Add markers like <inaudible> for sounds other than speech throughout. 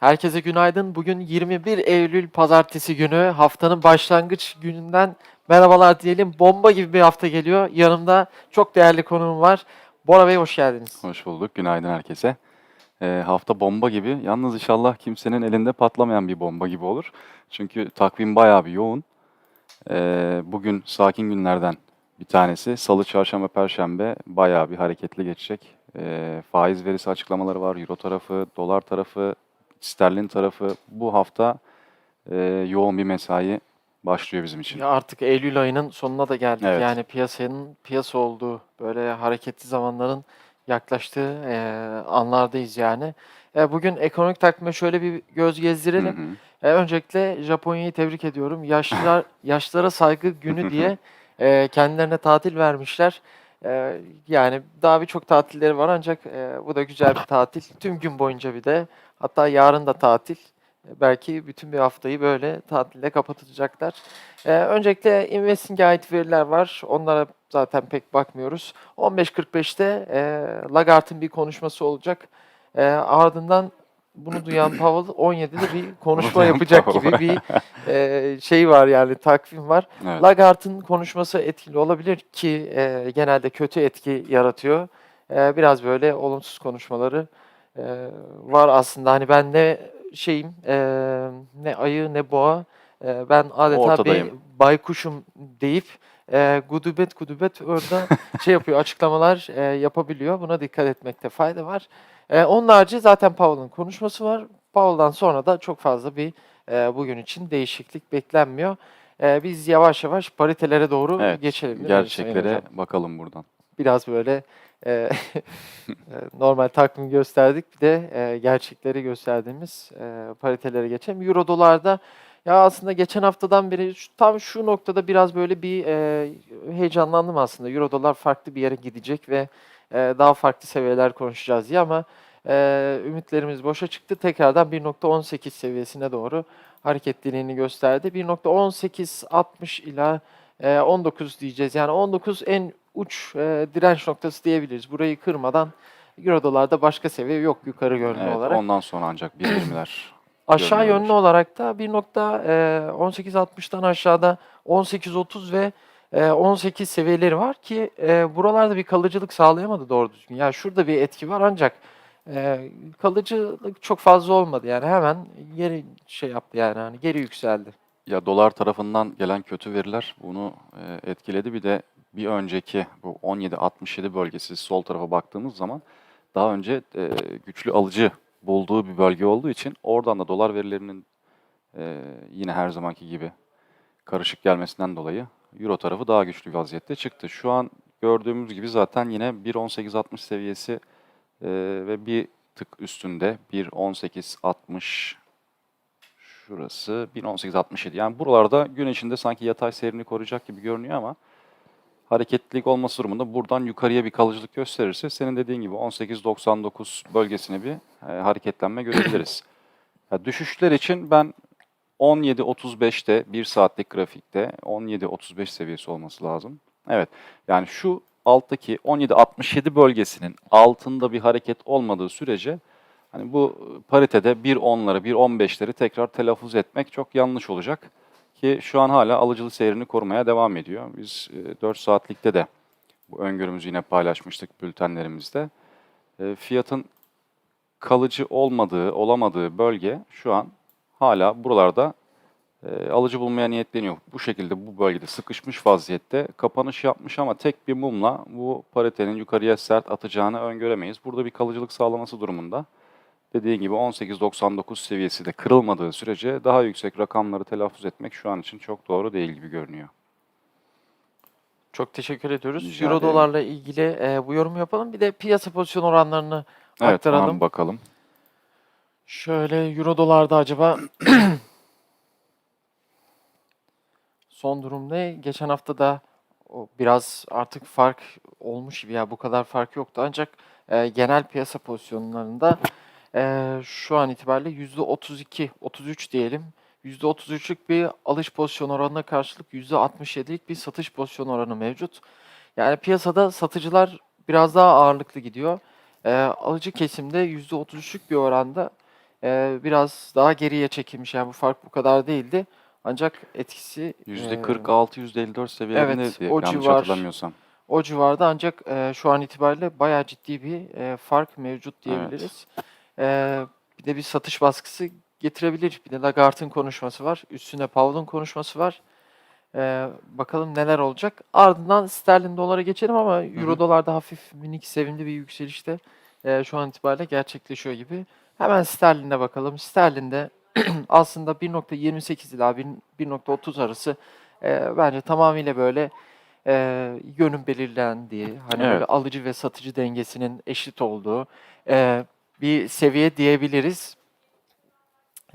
Herkese günaydın. Bugün 21 Eylül Pazartesi günü. Haftanın başlangıç gününden merhabalar diyelim. Bomba gibi bir hafta geliyor. Yanımda çok değerli konuğum var. Bora Bey hoş geldiniz. Hoş bulduk. Günaydın herkese. Ee, hafta bomba gibi. Yalnız inşallah kimsenin elinde patlamayan bir bomba gibi olur. Çünkü takvim bayağı bir yoğun. Ee, bugün sakin günlerden bir tanesi. Salı, çarşamba, perşembe bayağı bir hareketli geçecek. Ee, faiz verisi açıklamaları var. Euro tarafı, dolar tarafı, sterlin tarafı. Bu hafta e, yoğun bir mesai başlıyor bizim için. Ya artık Eylül ayının sonuna da geldik. Evet. Yani piyasanın piyasa olduğu böyle hareketli zamanların yaklaştığı e, anlardayız yani. E, bugün ekonomik takvime şöyle bir göz Hı gezdirelim. hı. E, öncelikle Japonya'yı tebrik ediyorum. Yaşlılar <laughs> yaşlara saygı günü diye e, kendilerine tatil vermişler. E, yani daha birçok tatilleri var ancak e, bu da güzel bir tatil. Tüm gün boyunca bir de hatta yarın da tatil. E, belki bütün bir haftayı böyle tatille kapatacaklar. E, öncelikle investing'e ait veriler var. Onlara zaten pek bakmıyoruz. 15.45'te e, Lagarde'ın bir konuşması olacak. E, ardından bunu duyan Powell 17'de bir konuşma yapacak gibi bir e, şey var yani takvim var. Evet. Lagarde'ın konuşması etkili olabilir ki e, genelde kötü etki yaratıyor. E, biraz böyle olumsuz konuşmaları e, var aslında. Hani ben ne şeyim, e, ne ayı ne boğa, e, ben adeta bir baykuşum deyip e, gudubet gudubet orada <laughs> şey yapıyor, açıklamalar e, yapabiliyor. Buna dikkat etmekte fayda var. E, onun harici zaten Powell'ın konuşması var. Powell'dan sonra da çok fazla bir e, bugün için değişiklik beklenmiyor. E, biz yavaş yavaş paritelere doğru Evet, geçelim. Gerçeklere bakalım buradan. Biraz böyle e, <laughs> e, normal takvim gösterdik bir de e, gerçekleri gösterdiğimiz e, paritelere geçelim. Euro dolarda ya aslında geçen haftadan beri tam şu noktada biraz böyle bir heyecanlandım aslında. Euro dolar farklı bir yere gidecek ve daha farklı seviyeler konuşacağız diye ama ümitlerimiz boşa çıktı. Tekrardan 1.18 seviyesine doğru hareketliliğini gösterdi. 1.1860 ila e, 19 diyeceğiz. Yani 19 en uç e, direnç noktası diyebiliriz. Burayı kırmadan Euro dolarda başka seviye yok yukarı yönlü Evet, olarak. ondan sonra ancak 1.20'ler <clears throat> Aşağı görünüyor. yönlü olarak da 1.1860'tan aşağıda 18.30 ve e, 18 seviyeleri var ki e, buralarda bir kalıcılık sağlayamadı doğru düzgün. Yani şurada bir etki var ancak e, kalıcılık çok fazla olmadı. Yani hemen geri şey yaptı yani hani geri yükseldi. Ya dolar tarafından gelen kötü veriler bunu e, etkiledi. Bir de bir önceki bu 17-67 bölgesi sol tarafa baktığımız zaman daha önce e, güçlü alıcı bulduğu bir bölge olduğu için oradan da dolar verilerinin e, yine her zamanki gibi karışık gelmesinden dolayı Euro tarafı daha güçlü bir vaziyette çıktı. Şu an gördüğümüz gibi zaten yine 1.1860 seviyesi e, ve bir tık üstünde 1.1860 Şurası 1867. Yani buralarda gün içinde sanki yatay seyrini koruyacak gibi görünüyor ama hareketlilik olması durumunda buradan yukarıya bir kalıcılık gösterirse senin dediğin gibi 18.99 bölgesine bir e, hareketlenme görebiliriz. <clears throat> Ya düşüşler için ben 17.35'te 1 saatlik grafikte 17.35 seviyesi olması lazım. Evet yani şu alttaki 17.67 bölgesinin altında bir hareket olmadığı sürece Hani bu paritede 1.10'ları, 1.15'leri tekrar telaffuz etmek çok yanlış olacak. Ki şu an hala alıcılı seyrini korumaya devam ediyor. Biz e, 4 saatlikte de bu öngörümüzü yine paylaşmıştık bültenlerimizde. E, Fiyatın kalıcı olmadığı, olamadığı bölge şu an hala buralarda e, alıcı bulmaya niyetleniyor. Bu şekilde bu bölgede sıkışmış vaziyette kapanış yapmış ama tek bir mumla bu paritenin yukarıya sert atacağını öngöremeyiz. Burada bir kalıcılık sağlaması durumunda dediğin gibi 18.99 seviyesi de kırılmadığı sürece daha yüksek rakamları telaffuz etmek şu an için çok doğru değil gibi görünüyor. Çok teşekkür ediyoruz. Rica Euro ederim. dolarla ilgili e, bu yorumu yapalım. Bir de piyasa pozisyon oranlarını Evet, aktaralım. tamam bakalım. Şöyle Euro dolarda acaba <clears throat> son durum ne? Geçen hafta da biraz artık fark olmuş gibi ya bu kadar fark yoktu ancak e, genel piyasa pozisyonlarında e, şu an itibariyle %32, 33 diyelim. %33'lük bir alış pozisyon oranına karşılık %67'lik bir satış pozisyon oranı mevcut. Yani piyasada satıcılar biraz daha ağırlıklı gidiyor. E, alıcı kesimde %33'lük bir oranda e, biraz daha geriye çekilmiş. Yani bu fark bu kadar değildi. Ancak etkisi e, %46, %54 seviyelerinde evet, diye o yanlış civar- hatırlamıyorsam. o civarda ancak e, şu an itibariyle bayağı ciddi bir e, fark mevcut diyebiliriz. E, bir de bir satış baskısı getirebilir. Bir de Lagarde'ın konuşması var. Üstüne Powell'ın konuşması var. E, bakalım neler olacak. Ardından sterlin dolara geçelim ama euro hı. dolarda hafif minik sevimli bir yükselişte e, şu an itibariyle gerçekleşiyor gibi. Hemen sterline bakalım. Sterlinde <clears throat> aslında 1.28 ila 1 1.30 arası e, bence tamamıyla böyle e, yönün belirlendiği, hani böyle Evet. alıcı ve satıcı dengesinin eşit olduğu e, bir seviye diyebiliriz.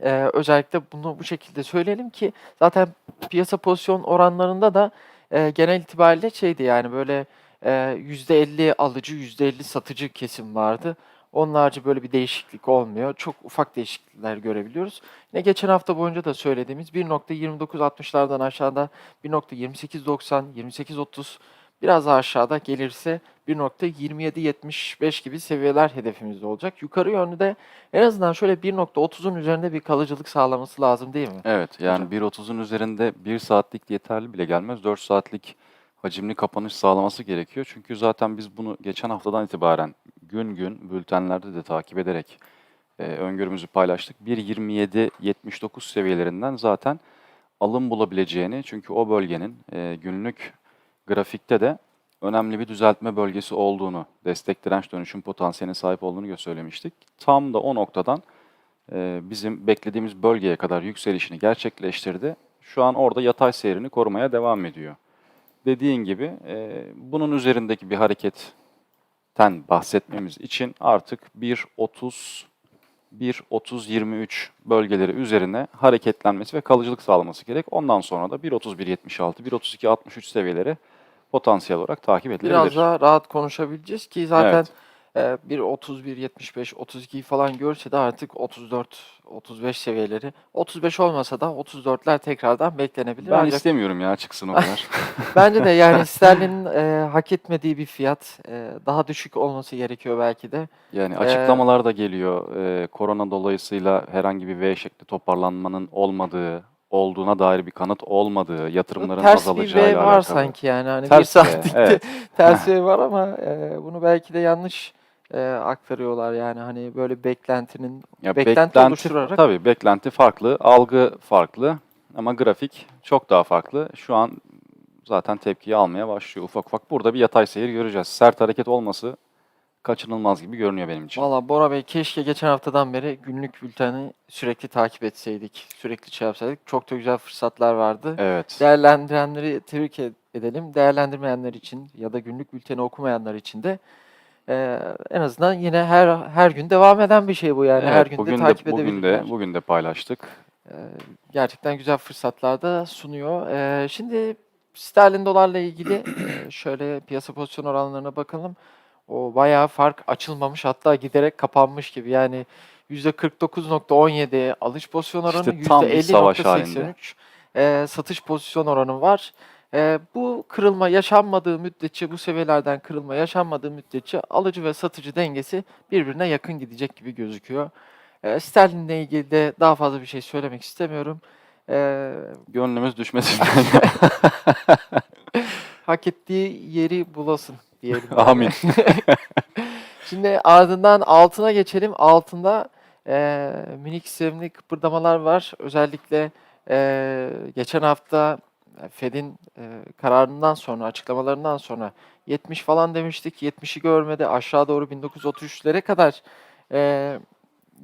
E, özellikle bunu bu şekilde söyleyelim ki zaten piyasa pozisyon oranlarında da e, genel itibariyle şeydi yani böyle e, %50 alıcı, %50 satıcı kesim vardı. Onun harici böyle bir değişiklik olmuyor. Çok ufak değişiklikler görebiliyoruz. Yine geçen hafta boyunca da söylediğimiz 1.2960'lardan aşağıda 1.2890, 2830 biraz daha aşağıda gelirse 1.2775 gibi seviyeler hedefimizde olacak. Yukarı yönlü de en azından şöyle 1.30'un üzerinde bir kalıcılık sağlaması lazım değil mi? Evet yani Hocam. 1.30'un üzerinde 1 saatlik yeterli bile gelmez. 4 saatlik hacimli kapanış sağlaması gerekiyor. Çünkü zaten biz bunu geçen haftadan itibaren gün gün bültenlerde de takip ederek e, öngörümüzü paylaştık. 1.27-79 seviyelerinden zaten alım bulabileceğini çünkü o bölgenin e, günlük grafikte de önemli bir düzeltme bölgesi olduğunu, destek direnç dönüşüm potansiyeline sahip olduğunu söylemiştik. Tam da o noktadan e, bizim beklediğimiz bölgeye kadar yükselişini gerçekleştirdi. Şu an orada yatay seyrini korumaya devam ediyor. Dediğin gibi e, bunun üzerindeki bir hareketten bahsetmemiz için artık 1.30 1.30-23 bölgeleri üzerine hareketlenmesi ve kalıcılık sağlaması gerek. Ondan sonra da 1.31-76, 1.32-63 seviyeleri potansiyel olarak takip edilebilir. Biraz daha rahat konuşabileceğiz ki zaten Evet. e, bir 31, 75, 32 falan görse de artık 34, 35 seviyeleri. 35 olmasa da 34'ler tekrardan beklenebilir. Ben Ancak istemiyorum ya çıksın o kadar. <laughs> bence de yani <laughs> sterlinin e, hak etmediği bir fiyat e, daha düşük olması gerekiyor belki de. Yani Ee, açıklamalar da geliyor. Ee, korona dolayısıyla herhangi bir V şekli toparlanmanın olmadığı, olduğuna dair bir kanıt olmadığı, yatırımların Ters bir azalacağıyla V var alakalı. sanki yani hani bir Ters V, saatlikte evet. <laughs> ters V var ama e, bunu belki de yanlış e, aktarıyorlar yani hani böyle beklentinin Ya beklenti oluşturarak Tabii beklenti farklı, algı farklı ama grafik çok daha farklı. Şu an zaten tepkiyi almaya başlıyor ufak ufak. Burada bir yatay seyir göreceğiz. Sert hareket olması kaçınılmaz gibi görünüyor benim için. Valla Bora Bey keşke geçen haftadan beri günlük bülteni sürekli takip etseydik. Sürekli şey yapsaydık. Çok da güzel fırsatlar vardı. Evet. Değerlendirenleri tebrik ed- edelim. Değerlendirmeyenler için ya da günlük bülteni okumayanlar için de e, en azından yine her her gün devam eden bir şey bu yani. her Evet, gün bugün de de takip bugün edebilirler. de bugün de paylaştık. E, gerçekten güzel fırsatlar da sunuyor. E, şimdi sterlin dolarla ilgili e, şöyle piyasa pozisyon oranlarına bakalım. O bayağı fark açılmamış hatta giderek kapanmış gibi. Yani %49.17 alış pozisyon oranı, İşte tam bir savaş halinde. %50.83 e, satış pozisyon oranı var. E, bu kırılma yaşanmadığı müddetçe, bu seviyelerden kırılma yaşanmadığı müddetçe alıcı ve satıcı dengesi birbirine yakın gidecek gibi gözüküyor. E, sterlinle ilgili de daha fazla bir şey söylemek istemiyorum. E, Gönlümüz düşmesin. <laughs> <laughs> hak ettiği yeri bulasın diyelim. <laughs> Amin. <laughs> Şimdi ardından altına geçelim. Altında eee, minik sevimli kıpırdamalar var. Özellikle eee, geçen hafta Fed'in eee, kararından sonra, açıklamalarından sonra 70 falan demiştik. 70'i görmedi. Aşağı doğru 1933'lere kadar eee,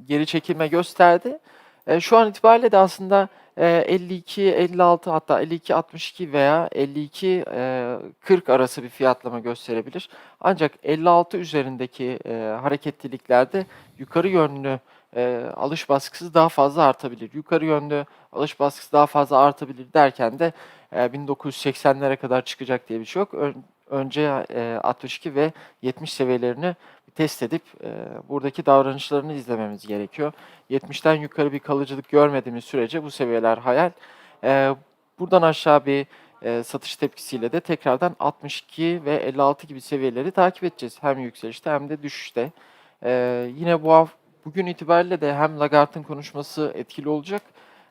geri çekilme gösterdi. E, şu an itibariyle de aslında e, 52, 56 hatta 52, 62 veya 52, e, 40 arası bir fiyatlama gösterebilir. Ancak 56 üzerindeki e, hareketliliklerde yukarı yönlü e, alış baskısı daha fazla artabilir. Yukarı yönlü alış baskısı daha fazla artabilir derken de e, 1980'lere kadar çıkacak diye bir şey yok. Ön- önce e, 62 ve 70 seviyelerini test edip e, buradaki davranışlarını izlememiz gerekiyor. 70'ten yukarı bir kalıcılık görmediğimiz sürece bu seviyeler hayal. E, buradan aşağı bir e, satış tepkisiyle de tekrardan 62 ve 56 gibi seviyeleri takip edeceğiz. Hem yükselişte hem de düşüşte. E, yine bu bugün itibariyle de hem Lagarde'ın konuşması etkili olacak,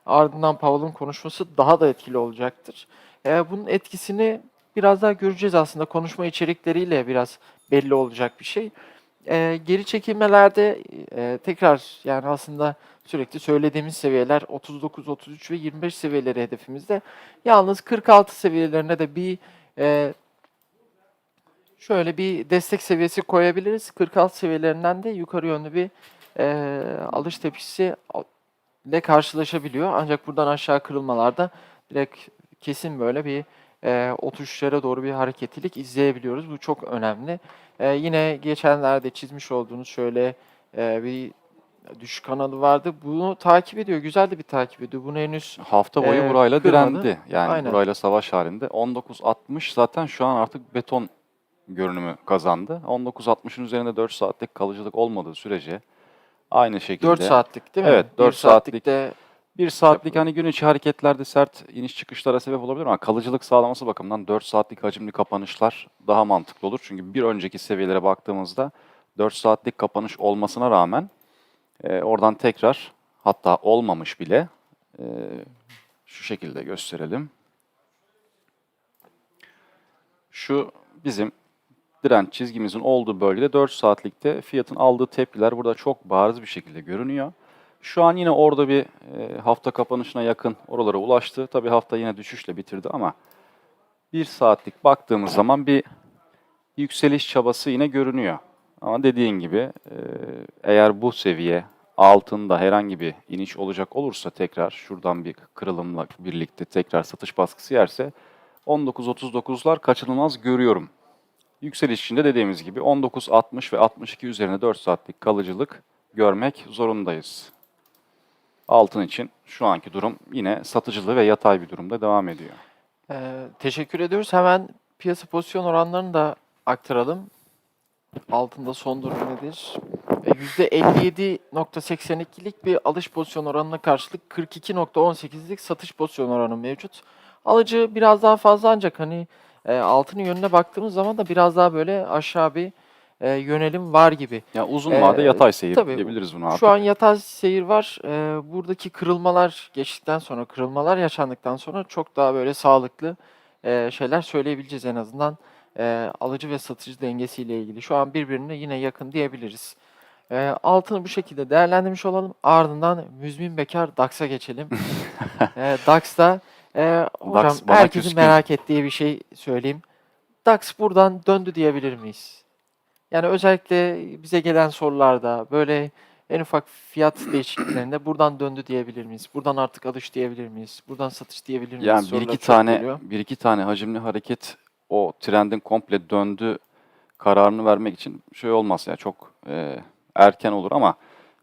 ardından Powell'ın konuşması daha da etkili olacaktır. E, bunun etkisini biraz daha göreceğiz aslında. Konuşma içerikleriyle biraz belli olacak bir şey. E, geri çekilmelerde e, tekrar yani aslında sürekli söylediğimiz seviyeler 39, 33 ve 25 seviyeleri hedefimizde. Yalnız 46 seviyelerine de bir e, şöyle bir destek seviyesi koyabiliriz. 46 seviyelerinden de yukarı yönlü bir e, alış tepkisi ile karşılaşabiliyor. Ancak buradan aşağı kırılmalarda direkt kesin böyle bir e, oturuşlara doğru bir hareketlilik izleyebiliyoruz. Bu çok önemli. E, yine geçenlerde çizmiş olduğunuz şöyle e, bir düşüş kanalı vardı. Bunu takip ediyor. Güzel de bir takip ediyor. Bunu henüz Hafta boyu Ee, burayla kırmadı. direndi. Yani Aynen. burayla savaş halinde. 19.60 zaten şu an artık beton görünümü kazandı. 19.60'ın üzerinde 4 saatlik kalıcılık olmadığı sürece aynı şekilde 4 saatlik değil mi? Evet, Bir 4 saatlik. de 1 saatlik hani gün içi hareketlerde sert iniş çıkışlara sebep olabilir ama kalıcılık sağlaması bakımından 4 saatlik hacimli kapanışlar daha mantıklı olur. Çünkü bir önceki seviyelere baktığımızda 4 saatlik kapanış olmasına rağmen e, oradan tekrar hatta olmamış bile e, şu şekilde gösterelim. Şu bizim direnç çizgimizin olduğu bölgede 4 saatlikte fiyatın aldığı tepkiler burada çok bariz bir şekilde görünüyor. Şu an yine orada bir e, hafta kapanışına yakın oralara ulaştı. Tabii hafta yine düşüşle bitirdi ama bir saatlik baktığımız zaman bir yükseliş çabası yine görünüyor. Ama dediğin gibi e, eğer bu seviye altında herhangi bir iniş olacak olursa tekrar şuradan bir kırılımla birlikte tekrar satış baskısı yerse 19.39'lar kaçınılmaz görüyorum. Yükseliş için de dediğimiz gibi 19.60 ve 62 üzerine 4 saatlik kalıcılık görmek zorundayız. Altın için şu anki durum yine satıcılı ve yatay bir durumda devam ediyor. Ee, teşekkür ediyoruz. Hemen piyasa pozisyon oranlarını da aktaralım. Altında son durum nedir? E, %57.82'lik bir alış pozisyon oranına karşılık 42.18'lik satış pozisyon oranı mevcut. Alıcı biraz daha fazla ancak hani e, altının yönüne baktığımız zaman da biraz daha böyle aşağı bir e, yönelim var gibi. Ya uzun Ee, vade yatay seyir tabii, diyebiliriz buna artık. Şu an yatay seyir var. Ee, buradaki kırılmalar geçtikten sonra, kırılmalar yaşandıktan sonra çok daha böyle sağlıklı e, şeyler söyleyebileceğiz en azından e, alıcı ve satıcı dengesiyle ilgili. Şu an birbirine yine yakın diyebiliriz. E, altını bu şekilde değerlendirmiş olalım. Ardından Müzmin Bekar DAX'a geçelim. <laughs> e, DAX'ta e, hocam DAX herkesin küskün. merak ettiği bir şey söyleyeyim. DAX buradan döndü diyebilir miyiz? Yani özellikle bize gelen sorularda böyle en ufak fiyat değişikliklerinde buradan döndü diyebilir miyiz? Buradan artık alış diyebilir miyiz? Buradan satış diyebilir miyiz? Yani bir iki çok tane geliyor. bir iki tane hacimli hareket o trendin komple döndü kararını vermek için şey olmaz ya çok e, erken olur ama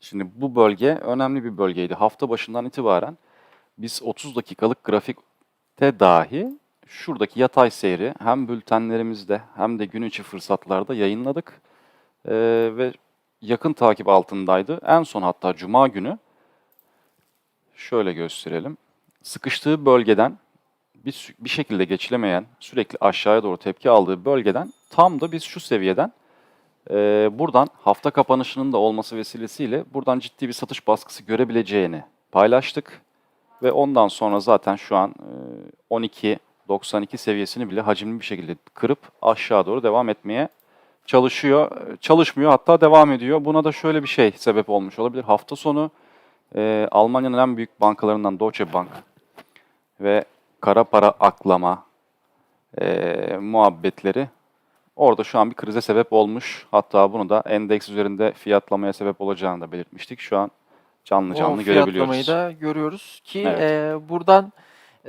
şimdi bu bölge önemli bir bölgeydi. Hafta başından itibaren biz 30 dakikalık grafikte dahi şuradaki yatay seyri hem bültenlerimizde hem de gün içi fırsatlarda yayınladık. E, ve yakın takip altındaydı. En son hatta cuma günü şöyle gösterelim. Sıkıştığı bölgeden bir, bir şekilde geçilemeyen, sürekli aşağıya doğru tepki aldığı bölgeden tam da biz şu seviyeden e, buradan hafta kapanışının da olması vesilesiyle buradan ciddi bir satış baskısı görebileceğini paylaştık. Ve ondan sonra zaten şu an e, 12.92 seviyesini bile hacimli bir şekilde kırıp aşağı doğru devam etmeye çalışıyor. Çalışmıyor hatta devam ediyor. Buna da şöyle bir şey sebep olmuş olabilir. Hafta sonu e, Almanya'nın en büyük bankalarından Deutsche Bank ve kara para aklama e, muhabbetleri orada şu an bir krize sebep olmuş. Hatta bunu da endeks üzerinde fiyatlamaya sebep olacağını da belirtmiştik. Şu an canlı O canlı fiyatlamayı görebiliyoruz. da görüyoruz ki Evet. e, buradan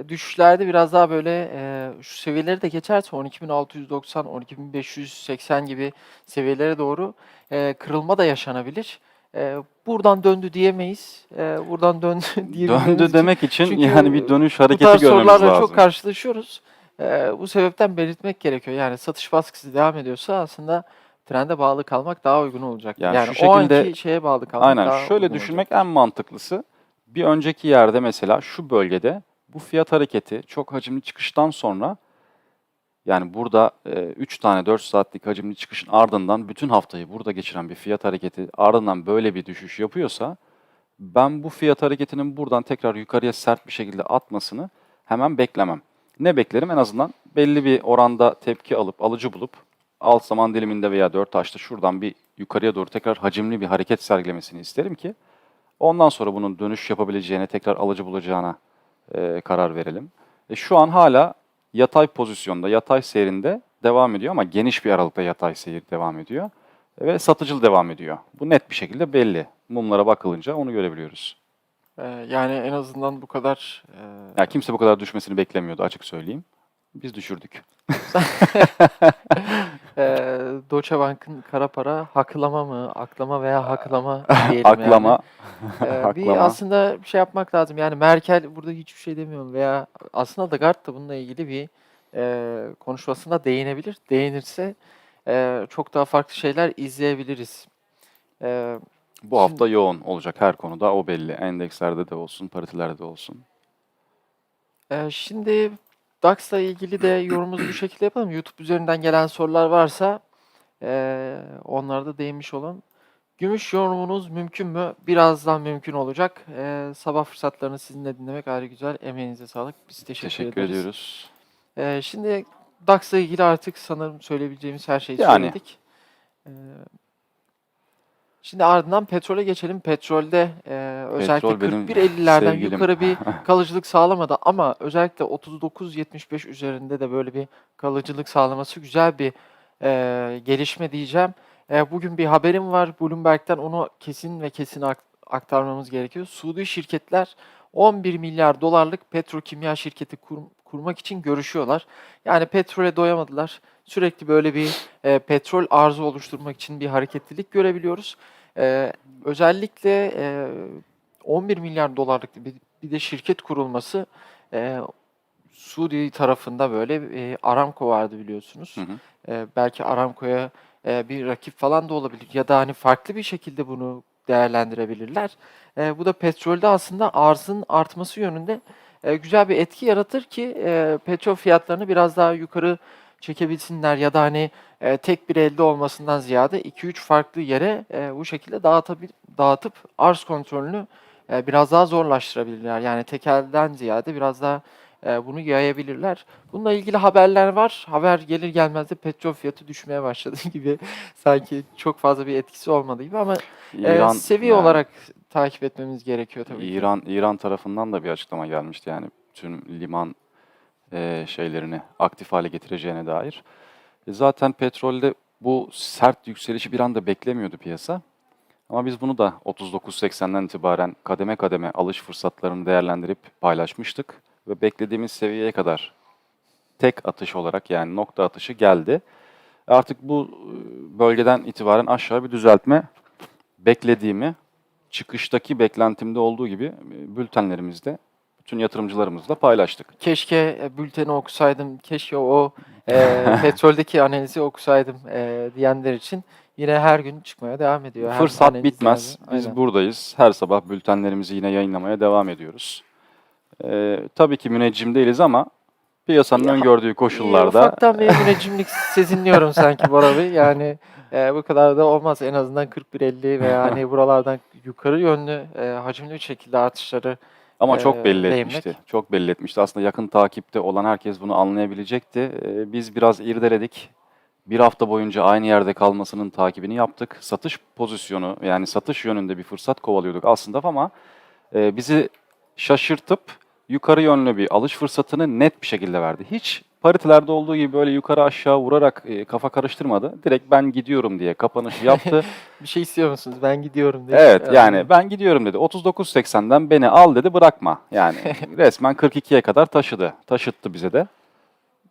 düşüşlerde biraz daha böyle e, şu seviyeleri de geçerse 12.690, 12.580 gibi seviyelere doğru e, kırılma da yaşanabilir. E, buradan döndü diyemeyiz. E, buradan döndü <laughs> diyebilmemiz Döndü demek için Çünkü yani bir dönüş bu hareketi tarz görmemiz sorularla lazım. çok karşılaşıyoruz. E, bu sebepten belirtmek gerekiyor. Yani satış baskısı devam ediyorsa aslında trende bağlı kalmak daha uygun olacak. Yani Yani, şu o şekilde- anki şeye bağlı kalmak Aynen daha şöyle uygun düşünmek olacak. en mantıklısı. Bir önceki yerde mesela şu bölgede bu fiyat hareketi çok hacimli çıkıştan sonra Yani burada 3 tane 4 saatlik hacimli çıkışın ardından bütün haftayı burada geçiren bir fiyat hareketi ardından böyle bir düşüş yapıyorsa ben bu fiyat hareketinin buradan tekrar yukarıya sert bir şekilde atmasını hemen beklemem. Ne beklerim? En azından belli bir oranda tepki alıp alıcı bulup alt zaman diliminde veya 4 taşta şuradan bir yukarıya doğru tekrar hacimli bir hareket sergilemesini isterim ki ondan sonra bunun dönüş yapabileceğine, tekrar alıcı bulacağına e, karar verelim. E, şu an hala yatay pozisyonda, yatay seyrinde devam ediyor ama geniş bir aralıkta yatay seyir devam ediyor ve satıcılı devam ediyor. Bu net bir şekilde belli. Mumlara bakılınca onu görebiliyoruz. Ee, yani en azından bu kadar e, Ya kimse bu kadar düşmesini beklemiyordu açık söyleyeyim. Biz düşürdük. <laughs> <laughs> e, Deutsche Bank'ın kara para haklama mı, aklama veya haklama <laughs> diyelim Aklama. yani. Ee, bir <laughs> Haklama. aslında bir şey yapmak lazım. Yani Merkel burada hiçbir şey demiyorum veya aslında Lagarde da bununla ilgili bir e, konuşmasında değinebilir. Değinirse e, çok daha farklı şeyler izleyebiliriz. E, Bu hafta yoğun olacak her konuda o belli. Endekslerde de olsun, paritelerde de olsun. Ee, şimdi DAX'la ilgili de <clears throat> yorumumuzu bu şekilde yapalım. YouTube üzerinden gelen sorular varsa eee onlara da değinmiş olun. Gümüş yorumunuz mümkün mü? Birazdan mümkün olacak. Eee, sabah fırsatlarını sizinle dinlemek ayrı güzel. Emeğinize sağlık. Biz teşekkür, Teşekkür ederiz. ediyoruz. Eee, şimdi DAX'la ilgili artık sanırım söyleyebileceğimiz her şeyi Yani. söyledik. Eee, şimdi ardından petrole geçelim. Petrolde eee, özellikle Petrol benim 41.50'lerden sevgilim. yukarı bir <laughs> kalıcılık sağlamadı ama özellikle 39.75 üzerinde de böyle bir kalıcılık sağlaması güzel bir eee, gelişme diyeceğim. Eee, bugün bir haberim var Bloomberg'den onu kesin ve kesin ak- aktarmamız gerekiyor. Suudi şirketler 11 milyar dolarlık petrokimya şirketi kur- kurmak için görüşüyorlar. Yani petrole doyamadılar. Sürekli böyle bir eee, petrol arzı oluşturmak için bir hareketlilik görebiliyoruz. Eee, özellikle eee 11 milyar dolarlık bir, bir de şirket kurulması eee Suudi tarafında böyle eee, Aramco vardı biliyorsunuz. Hı hı. Eee, belki Aramco'ya eee, bir rakip falan da olabilir ya da hani farklı bir şekilde bunu değerlendirebilirler. Eee, bu da petrolde aslında arzın artması yönünde eee, güzel bir etki yaratır ki eee, petrol fiyatlarını biraz daha yukarı çekebilsinler ya da hani eee, tek bir elde olmasından ziyade 2-3 farklı yere eee, bu şekilde dağıtabil dağıtıp arz kontrolünü eee, biraz daha zorlaştırabilirler. Yani tekelden ziyade biraz daha eee, bunu yayabilirler. Bununla ilgili haberler var. Haber gelir gelmez de petrol fiyatı düşmeye başladı <laughs> gibi sanki çok fazla bir etkisi olmadı gibi ama eee, İran seviye yani olarak takip etmemiz gerekiyor tabii ki. İran İran tarafından da bir açıklama gelmişti yani tüm liman e, şeylerini aktif hale getireceğine dair. E, zaten petrolde bu sert yükselişi bir anda beklemiyordu piyasa. Ama biz bunu da 39.80'den itibaren kademe kademe alış fırsatlarını değerlendirip paylaşmıştık ve beklediğimiz seviyeye kadar tek atış olarak yani nokta atışı geldi. Artık bu e, bölgeden itibaren aşağı bir düzeltme beklediğimi çıkıştaki beklentimde olduğu gibi e, bültenlerimizde bütün yatırımcılarımızla paylaştık. Keşke e, bülteni okusaydım, keşke o e, <laughs> petroldeki analizi okusaydım e, diyenler için yine her gün çıkmaya devam ediyor. Fırsat analizler bitmez. de. Biz Aynen. buradayız. Her sabah bültenlerimizi yine yayınlamaya devam ediyoruz. Ee, tabii ki müneccim değiliz ama piyasanın Ya, öngördüğü koşullarda ufaktan bir <laughs> müneccimlik sezinliyorum sanki Bora Bey. Yani e, bu kadar da olmaz. En azından 41.50 veya <laughs> hani buralardan yukarı yönlü e, hacimli bir şekilde artışları ama çok belli değinmek. etmişti. Çok belli etmişti. Aslında yakın takipte olan herkes bunu anlayabilecekti. Ee, biz biraz irdeledik. Bir hafta boyunca aynı yerde kalmasının takibini yaptık. Satış pozisyonu yani satış yönünde bir fırsat kovalıyorduk aslında ama e, bizi şaşırtıp yukarı yönlü bir alış fırsatını net bir şekilde verdi. Hiç paritelerde olduğu gibi böyle yukarı aşağı vurarak e, kafa karıştırmadı. Direkt ben gidiyorum diye kapanışı yaptı. <laughs> bir şey istiyor musunuz? Ben gidiyorum diye. evet yani ben gidiyorum dedi. 39.80'den beni al dedi bırakma. Yani <laughs> resmen 42'ye kadar taşıdı. Taşıttı bize de.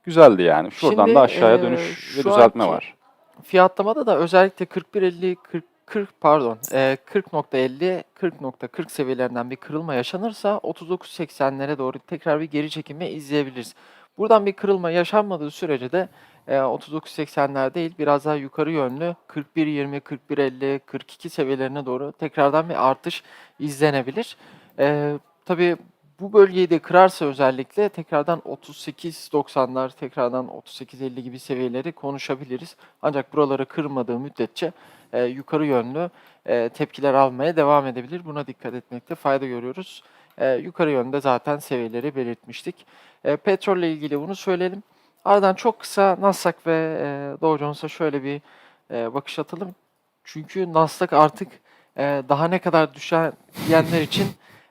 Güzeldi yani. Şuradan Şimdi, da aşağıya e, dönüş ve düzeltme var. Fiyatlamada da özellikle 41.50 40 40 pardon e, 40.50 40.40 seviyelerinden bir kırılma yaşanırsa 39.80'lere doğru tekrar bir geri çekilme izleyebiliriz. Buradan bir kırılma yaşanmadığı sürece de e, 39.80'ler değil biraz daha yukarı yönlü 41.20 41.50 42 seviyelerine doğru tekrardan bir artış izlenebilir. E, tabii bu bölgeyi de kırarsa özellikle tekrardan 38.90'lar, tekrardan 38.50 gibi seviyeleri konuşabiliriz. Ancak buraları kırmadığı müddetçe e, yukarı yönlü e, tepkiler almaya devam edebilir. Buna dikkat etmekte fayda görüyoruz. E, yukarı yönde zaten seviyeleri belirtmiştik. E, petrolle ilgili bunu söyleyelim. Ardından çok kısa Nasdaq ve e, Dow Jones'a şöyle bir e, bakış atalım. Çünkü Nasdaq artık e, daha ne kadar düşer diyenler için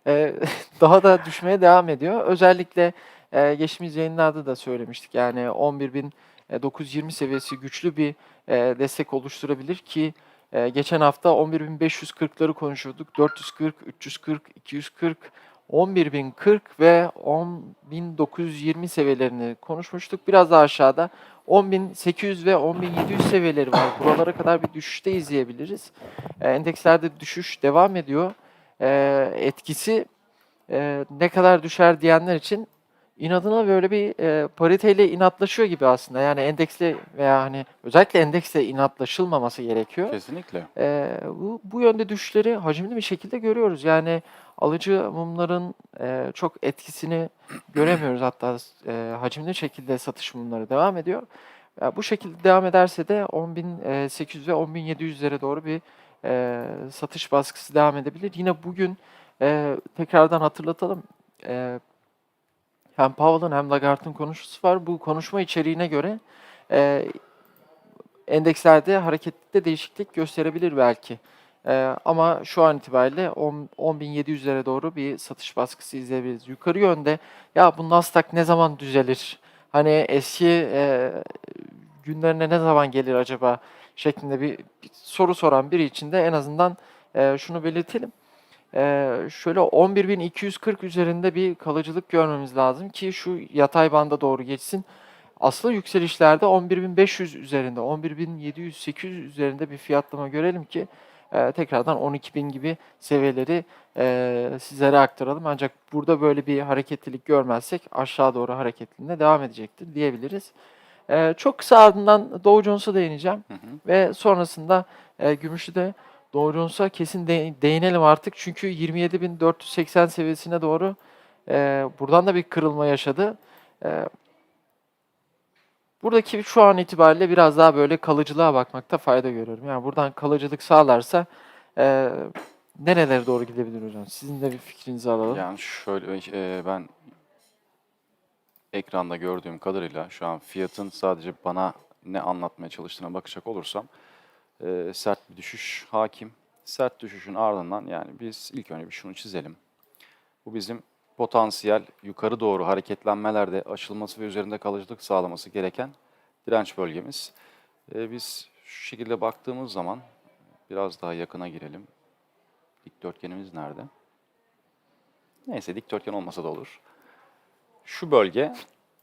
e, <laughs> daha da düşmeye devam ediyor. Özellikle e, geçtiğimiz yayınlarda da söylemiştik. Yani 11.920 seviyesi güçlü bir e, destek oluşturabilir ki e, geçen hafta 11.540'ları konuşuyorduk. 440, 340, 240, 11.040 ve 10.920 seviyelerini konuşmuştuk. Biraz daha aşağıda 10.800 ve 10.700 seviyeleri var. Buralara kadar bir düşüşte izleyebiliriz. E, endekslerde düşüş devam ediyor. E, etkisi e, ne kadar düşer diyenler için inadına böyle bir e, pariteyle inatlaşıyor gibi aslında. Yani endeksle veya hani özellikle endeksle inatlaşılmaması gerekiyor. Kesinlikle. Ee, bu, bu yönde düşüşleri hacimli bir şekilde görüyoruz. Yani alıcı mumların e, çok etkisini <clears throat> göremiyoruz. Hatta e, hacimli şekilde satış mumları devam ediyor. Ya bu şekilde devam ederse de 10.800 ve 10.700'lere doğru bir e, satış baskısı devam edebilir. Yine bugün e, tekrardan hatırlatalım. E, hem Powell'ın hem Lagarde'ın konuşması var. Bu konuşma içeriğine göre e, endekslerde hareketlilikte değişiklik gösterebilir belki. Ee, ama şu an itibariyle 10 10.700'lere doğru bir satış baskısı izleyebiliriz. Yukarı yönde ya bu Nasdaq ne zaman düzelir? Hani eski e, günlerine ne zaman gelir acaba şeklinde bir, bir soru soran biri için de en azından e, şunu belirtelim. E, şöyle 11.240 üzerinde bir kalıcılık görmemiz lazım ki şu yatay banda doğru geçsin. Aslı yükselişlerde 11.500 üzerinde, 11.700-800 üzerinde bir fiyatlama görelim ki e, tekrardan 12.000 gibi seviyeleri e, sizlere aktaralım. Ancak burada böyle bir hareketlilik görmezsek aşağı doğru hareketliliğine devam edecektir diyebiliriz. E, çok kısa ardından Dow Jones'a değineceğim Hı hı. ve sonrasında e, gümüşü de Dow Jones'a kesin de- değinelim artık. Çünkü 27.480 seviyesine doğru e, buradan da bir kırılma yaşadı. E, Buradaki şu an itibariyle biraz daha böyle kalıcılığa bakmakta fayda görüyorum. Yani buradan kalıcılık sağlarsa e, nerelere doğru gidebilir hocam? Sizin de bir fikrinizi alalım. Yani şöyle e, ben ekranda gördüğüm kadarıyla şu an fiyatın sadece bana ne anlatmaya çalıştığına bakacak olursam e, sert bir düşüş hakim. Sert düşüşün ardından yani biz ilk önce bir şunu çizelim. Bu bizim potansiyel yukarı doğru hareketlenmelerde açılması ve üzerinde kalıcılık sağlaması gereken direnç bölgemiz. E, biz şu şekilde baktığımız zaman biraz daha yakına girelim. Dikdörtgenimiz nerede? Neyse dikdörtgen olmasa da olur. Şu bölge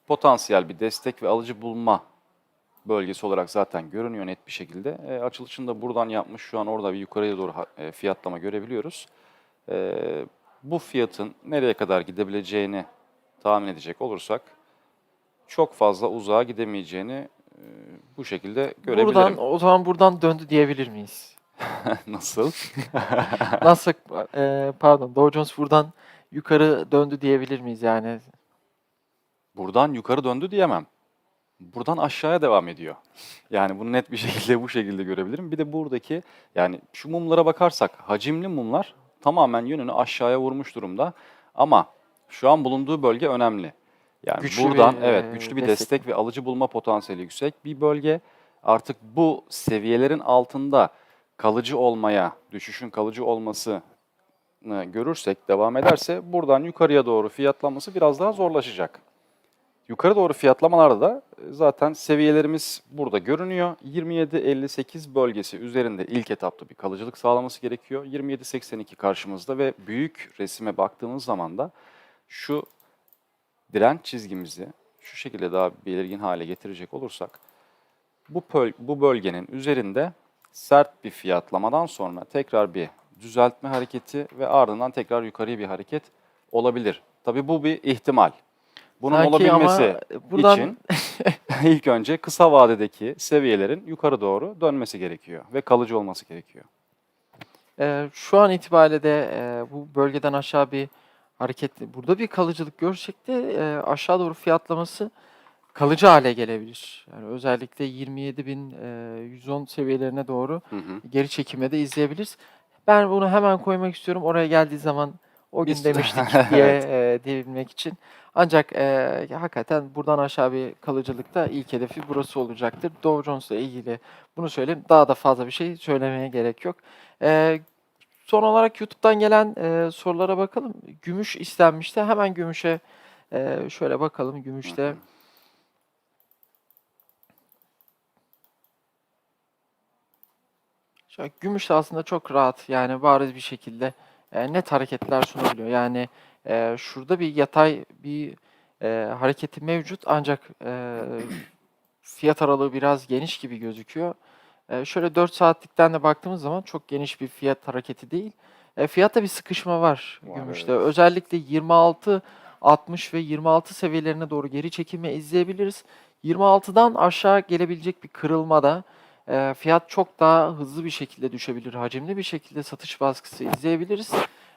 potansiyel bir destek ve alıcı bulma bölgesi olarak zaten görünüyor net bir şekilde. E, açılışını da buradan yapmış. Şu an orada bir yukarıya doğru e, fiyatlama görebiliyoruz. E, bu fiyatın nereye kadar gidebileceğini tahmin edecek olursak çok fazla uzağa gidemeyeceğini e, bu şekilde görebilirim. Buradan o zaman buradan döndü diyebilir miyiz? <laughs> Nasıl? <laughs> Nasıl e, pardon Dow Jones buradan yukarı döndü diyebilir miyiz yani? Buradan yukarı döndü diyemem. Buradan aşağıya devam ediyor. Yani bunu net bir <laughs> şekilde bu şekilde görebilirim. Bir de buradaki yani şu mumlara bakarsak hacimli mumlar tamamen yönünü aşağıya vurmuş durumda. Ama şu an bulunduğu bölge önemli. Yani Güçlü buradan bir, evet e, güçlü bir destek. destek ve alıcı bulma potansiyeli yüksek bir bölge. Artık bu seviyelerin altında kalıcı olmaya, düşüşün kalıcı olması görürsek, devam ederse buradan yukarıya doğru fiyatlanması biraz daha zorlaşacak. Yukarı doğru fiyatlamalarda da e, zaten seviyelerimiz burada görünüyor. 27.58 bölgesi üzerinde ilk etapta bir kalıcılık sağlaması gerekiyor. 27.82 karşımızda ve büyük resime baktığımız zaman da şu direnç çizgimizi şu şekilde daha belirgin hale getirecek olursak bu, bu bölgenin üzerinde sert bir fiyatlamadan sonra tekrar bir düzeltme hareketi ve ardından tekrar yukarıya bir hareket olabilir. Tabii bu bir ihtimal. Bunun Sanki ama olabilmesi buradan için <laughs> ilk önce kısa vadedeki seviyelerin yukarı doğru dönmesi gerekiyor ve kalıcı olması gerekiyor. e, şu an itibariyle de e, bu bölgeden aşağı bir hareketli. Burada bir kalıcılık görsek de e, aşağı doğru fiyatlaması kalıcı hale gelebilir. Yani özellikle 27.110 seviyelerine doğru Hı hı. geri çekime de izleyebiliriz. Ben bunu hemen koymak istiyorum. Oraya geldiği zaman o gün Biz- demiştik <laughs> diye Evet. e, diyebilmek için. Ancak e, hakikaten buradan aşağı bir kalıcılıkta ilk hedefi burası olacaktır. Dow Jones'la ilgili bunu söyleyeyim. Daha da fazla bir şey söylemeye gerek yok. E, son olarak YouTube'dan gelen e, sorulara bakalım. Gümüş istenmişti. Hemen gümüşe e, şöyle bakalım. Gümüşte. Şu an gümüş de aslında çok rahat yani bariz bir şekilde e, net hareketler sunabiliyor. Yani e, şurada bir yatay bir e, hareketi mevcut ancak e, fiyat aralığı biraz geniş gibi gözüküyor. E, şöyle 4 saatlikten de baktığımız zaman çok geniş bir fiyat hareketi değil. E, fiyatta bir sıkışma var Var, gümüşte. evet. Özellikle 26 60 ve 26 seviyelerine doğru geri çekilme izleyebiliriz. 26'dan aşağı gelebilecek bir kırılmada e, fiyat çok daha hızlı bir şekilde düşebilir. Hacimli bir şekilde satış baskısı izleyebiliriz.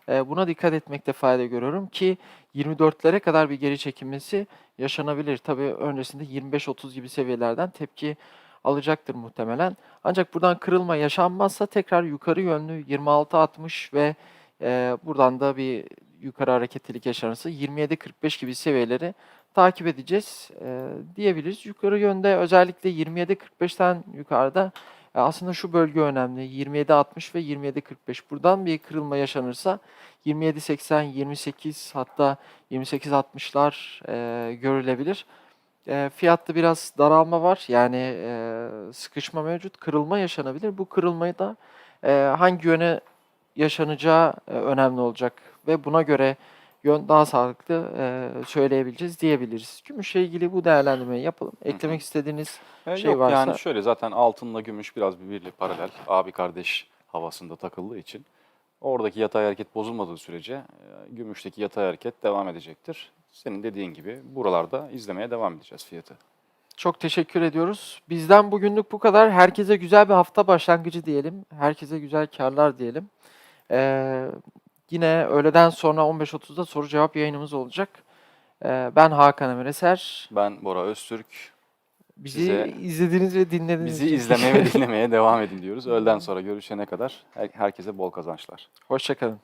E, buna dikkat etmekte fayda görüyorum ki 24'lere kadar bir geri çekilmesi yaşanabilir. Tabii öncesinde 25-30 gibi seviyelerden tepki alacaktır muhtemelen. Ancak buradan kırılma yaşanmazsa tekrar yukarı yönlü 26-60 ve e, buradan da bir yukarı hareketlilik yaşanırsa 27-45 gibi seviyeleri takip edeceğiz e, diyebiliriz. Yukarı yönde özellikle 27-45'ten yukarıda e, aslında şu bölge önemli. 27-60 ve 27-45. Buradan bir kırılma yaşanırsa 27-80, 28 hatta 28-60'lar e, görülebilir. E, fiyatta biraz daralma var. Yani e, sıkışma mevcut. Kırılma yaşanabilir. Bu kırılmayı da e, hangi yöne yaşanacağı e, önemli olacak ve buna göre yön daha sağlıklı e, söyleyebileceğiz diyebiliriz. Gümüşle ilgili bu değerlendirmeyi yapalım. Eklemek istediğiniz E, şey yok varsa- yani şöyle zaten altınla gümüş biraz birbiriyle paralel abi kardeş havasında takıldığı için oradaki yatay hareket bozulmadığı sürece e, gümüşteki yatay hareket devam edecektir. Senin dediğin gibi buralarda izlemeye devam edeceğiz fiyatı. Çok teşekkür ediyoruz. Bizden bugünlük bu kadar. Herkese güzel bir hafta başlangıcı diyelim. Herkese güzel karlar diyelim. Ee, yine öğleden sonra 15.30'da soru cevap yayınımız olacak. Ee, ben Hakan Emre Eser. Ben Bora Öztürk. Bizi Size- izlediğiniz ve dinlediğiniz Bizi için izlemeye ve <laughs> dinlemeye devam edin diyoruz. Öğleden sonra görüşene kadar her- herkese bol kazançlar. Hoşçakalın.